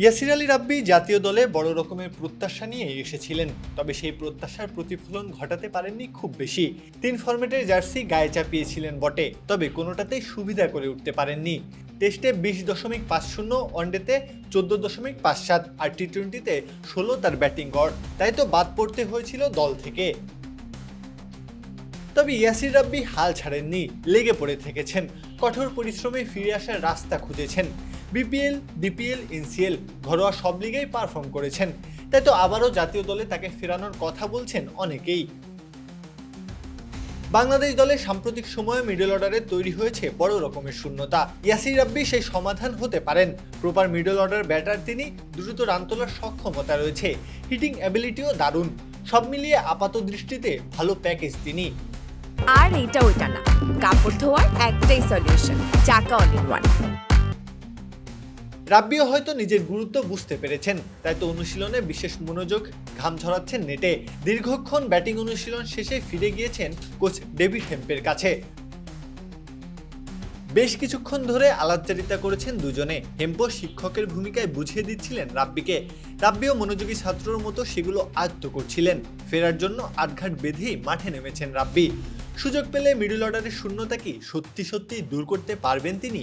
ইয়াসির আলী রাব্বি জাতীয় দলে বড় রকমের প্রত্যাশা নিয়ে এসেছিলেন, তবে সেই প্রত্যাশার প্রতিফলন ঘটাতে পারেননি খুব বেশি। তিন ফরম্যাটের জার্সি গায়ে চাপিয়েছিলেন বটে, তবে কোনোটাতেই সুবিধা করে উঠতে পারেননি। টেস্টে বিশ দশমিক পাঁচ শূন্য, ওয়ানডেতে চোদ্দ দশমিক পাঁচ সাত, আর টি টোয়েন্টিতে ষোলো তার ব্যাটিং গড়, তাই তো বাদ পড়তে হয়েছিল দল থেকে। তবে ইয়াসির রাব্বি হাল ছাড়েননি, লেগে পড়ে থেকেছেন, কঠোর পরিশ্রমে ফিরে আসার রাস্তা খুঁজেছেন। বিপিএল ডিপিএল এনসিএল ঘরোয়া সব লিগেই পারফর্ম করেছেন। তাই তো আবারও জাতীয় দলে তাকে ফেরানোর কথা বলছেন অনেকেই। বাংলাদেশ দলে সাম্প্রতিক সময়ে মিডল অর্ডারে তৈরি হয়েছে বড় রকমের শূন্যতা। ইয়াসির রাব্বি সেই সমাধান হতে পারেন। প্রপার মিডল অর্ডার ব্যাটার তিনি দ্রুত রান তোলার সক্ষমতা রয়েছে। হিটিং অ্যাবিলিটিও দারুণ। সব মিলিয়ে আপাত দৃষ্টিতে ভালো প্যাকেজ তিনি। আর এইটা ওইটা না। কাপড় ধোয়ার একটাই সলিউশন চাকা ওয়ান রাব্বিও হয়তো নিজের গুরুত্ব বুঝতে পেরেছেন। তাই তো অনুশীলনে বিশেষ মনোযোগ ঘাম ঝরাচ্ছেন নেটে। দীর্ঘক্ষণ ব্যাটিং অনুশীলন শেষে ফিরে গিয়েছেন কোচ ডেভিড হেম্পের কাছে। বেশ কিছুক্ষণ ধরে আলাপচারিতা করেছেন দুজনে। হেম্পো শিক্ষকের ভূমিকায় বুঝিয়ে দিচ্ছিলেন রাব্বিকে। রাব্বিও মনোযোগী ছাত্রর মতো সেগুলো আয়ত্ত করছিলেন। ফেরার জন্য আটঘাট বেঁধেই মাঠে নেমেছেন রাব্বি। সুযোগ পেলে মিডল অর্ডারের শূন্যতা কি সত্যি সত্যি দূর করতে পারবেন তিনি?